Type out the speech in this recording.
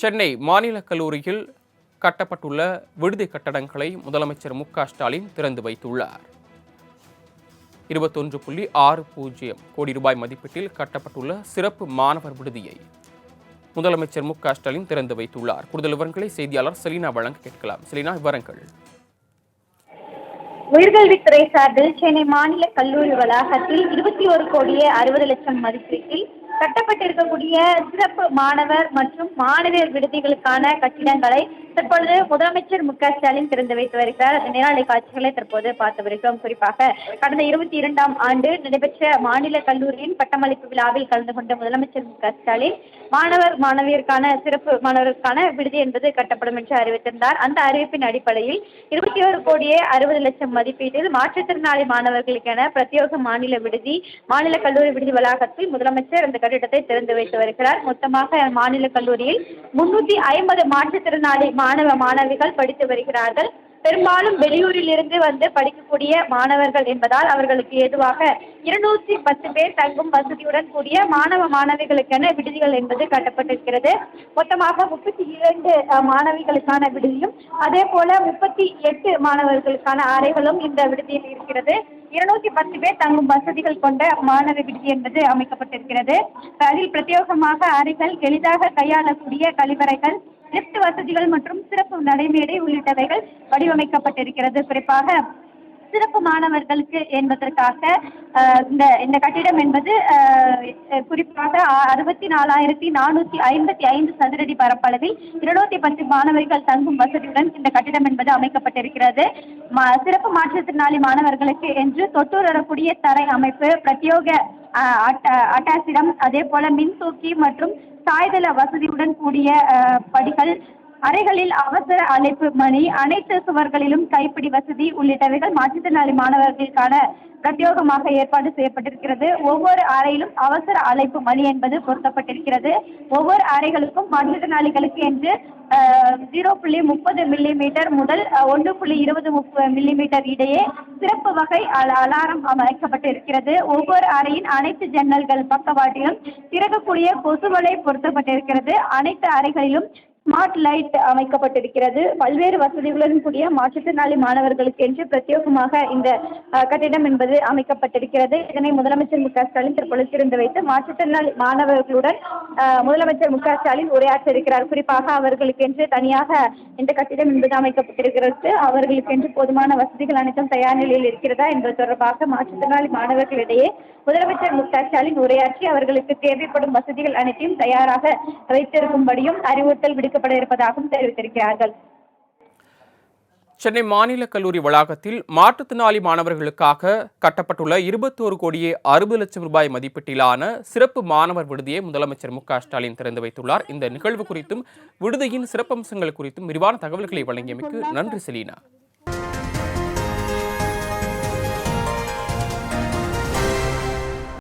சென்னை மாநில கல்லூரியில் கட்டப்பட்டுள்ள விடுதி கட்டடங்களை முதலமைச்சர் மு க ஸ்டாலின் திறந்து வைத்துள்ளார். இருபத்தொன்று புள்ளி ஆறு பூஜ்ஜியம் கோடி ரூபாய் மதிப்பீட்டில் கட்டப்பட்டுள்ள சிறப்பு மாணவர் விடுதியை முதலமைச்சர் மு க ஸ்டாலின் திறந்து வைத்துள்ளார். கூடுதல் விவரங்களை செய்தியாளர் செலினா வழங்க கேட்கலாம். செலினா விவரங்கள். உயர்கல்வித்துறை சார்பில் சென்னை மாநில கல்லூரி வளாகத்தில் இருபத்தி ஒரு கோடியே அறுபது லட்சம் மதிப்பீட்டில் கட்டப்பட்டிருக்கக்கூடிய சிறப்பு மாணவர் மற்றும் மாணவியர் விடுதிகளுக்கான கட்டிடங்களை தற்பொழுது முதலமைச்சர் மு க ஸ்டாலின் திறந்து வைத்து வருகிறார். அந்த நேரலை காட்சிகளை தற்போது பார்த்து வருகிறோம் குறிப்பாக கடந்த இருபத்தி இரண்டாம் ஆண்டு நடைபெற்ற மாநில கல்லூரியின் பட்டமளிப்பு விழாவில் கலந்து கொண்ட முதலமைச்சர் மு க ஸ்டாலின் மாணவர் மாணவியருக்கான சிறப்பு மாணவருக்கான விடுதி என்பது கட்டப்படும் என்று அறிவித்திருந்தார். அந்த அறிவிப்பின் அடிப்படையில் இருபத்தி ஒரு கோடியே அறுபது லட்சம் மதிப்பீட்டில் மாற்றுத்திறனாளி மாணவர்களுக்கென பிரத்யேக மாநில விடுதி மாநில கல்லூரி விடுதி வளாகத்தில் முதலமைச்சர் அந்த கட்டிடத்தை திறந்து வைத்து வருகிறார். மொத்தமாக மாநில கல்லூரியில் முன்னூத்தி ஐம்பது மாற்றுத்திறனாளி மாணவ மாணவிகள் படித்து வருகிறார்கள். பெரும்பாலும் வெளியூரில் இருந்து வந்து படிக்கக்கூடிய மாணவர்கள் என்பதால் அவர்களுக்கு ஏதுவாக இருநூற்றி பத்து பேர் தங்கும் வசதியுடன் கூடிய மாணவ மாணவிகளுக்கென விடுதிகள் என்பது கட்டப்பட்டிருக்கிறது. மொத்தமாக முப்பத்தி இரண்டு மாணவிகளுக்கான விடுதியும் அதே போல முப்பத்தி எட்டு மாணவர்களுக்கான அறைகளும் இந்த விடுதியில் இருக்கிறது. இருநூத்தி பத்து பேர் தங்கும் வசதிகள் கொண்ட மாணவ விடுதி என்பது அமைக்கப்பட்டிருக்கிறது. அதில் பிரத்யேகமாக அறைகள் எளிதாக கையாளக்கூடிய கழிவறைகள் லிப்ட் வசதிகள் மற்றும் சிறப்பு நடைமேடை உள்ளிட்டவைகள் வடிவமைக்கப்பட்டிருக்கிறது. குறிப்பாக சிறப்பு மாணவர்களுக்கு என்பதற்காக இந்த இந்த கட்டிடம் என்பது குறிப்பாக அறுபத்தி நாலாயிரத்தி நானூற்றி ஐம்பத்தி ஐந்து சதுரடி பரப்பளவில் இருநூத்தி பத்து மாணவர்கள் தங்கும் வசதியுடன் இந்த கட்டிடம் என்பது அமைக்கப்பட்டிருக்கிறது. சிறப்பு மாற்றுத்திறனாளி மாணவர்களுக்கு என்று தொட்டுரக்கூடிய தரை அமைப்பு பிரத்யோக அட்டாசிடம் அதே போல மின் தூக்கி மற்றும் சாய்தள வசதியுடன் கூடிய படிகள் அறைகளில் அவசர அழைப்பு மணி அனைத்து சுவர்களிலும் கைப்பிடி வசதி உள்ளிட்டவைகள் மாற்றுத்திறனாளி மாணவர்களுக்கான பிரத்யோகமாக ஏற்பாடு செய்யப்பட்டிருக்கிறது. ஒவ்வொரு அறையிலும் அவசர அழைப்பு மணி என்பது பொருத்தப்பட்டிருக்கிறது. ஒவ்வொரு அறைகளுக்கும் மாற்றுத்திறனாளிகளுக்கு என்று ஜீரோ புள்ளி முப்பது மில்லி மீட்டர் முதல் ஒன்று புள்ளி இருபது முப்பது மில்லி மீட்டர் இடையே சிறப்பு வகை அல- அலாரம் அமைக்கப்பட்டிருக்கிறது. ஒவ்வொரு அறையின் அனைத்து ஜன்னல்கள் பக்கவாட்டிலும் திறக்கக்கூடிய கொசுவலை பொருத்தப்பட்டிருக்கிறது. அனைத்து அறைகளிலும் ஸ்மார்ட் லைட் அமைக்கப்பட்டிருக்கிறது. பல்வேறு வசதிகளுடன் கூடிய மாற்றுத்திறனாளி மாணவர்களுக்கு என்று பிரத்யேகமாக இந்த கட்டிடம் என்பது அமைக்கப்பட்டிருக்கிறது. இதனை முதலமைச்சர் மு க ஸ்டாலின் தற்பொழுது திறந்து வைத்து மாற்றுத்திறனாளி மாணவர்களுடன் முதலமைச்சர் மு க ஸ்டாலின் உரையாற்ற இருக்கிறார் குறிப்பாக அவர்களுக்கென்று தனியாக இந்த கட்டிடம் என்பது அமைக்கப்பட்டிருக்கிறது. அவர்களுக்கென்று போதுமான வசதிகள் அனைத்தும் தயார் நிலையில் இருக்கிறதா என்பது தொடர்பாக மாற்றுத்திறனாளி மாணவர்களிடையே முதலமைச்சர் மு க ஸ்டாலின் உரையாற்றி அவர்களுக்கு தேவைப்படும் வசதிகள் அனைத்தையும் தயாராக வைத்திருக்கும்படியும் அறிவுறுத்தல் எடுக்கப்பட இருப்பதாகவும் தெரிவித்திருக்கிறார்கள். சென்னை மாநில கல்லூரி வளாகத்தில் மாற்றுத்திறனாளி மாணவர்களுக்காக கட்டப்பட்டுள்ள இருபத்தோரு கோடியே அறுபது லட்சம் ரூபாய் மதிப்பீட்டிலான சிறப்பு மாணவர் விடுதியை முதலமைச்சர் மு ஸ்டாலின் திறந்து வைத்துள்ளார். இந்த நிகழ்வு குறித்தும் விடுதியின் சிறப்பம்சங்கள் குறித்தும் விரிவான தகவல்களை வழங்கியமைக்கு நன்றி செலீனா.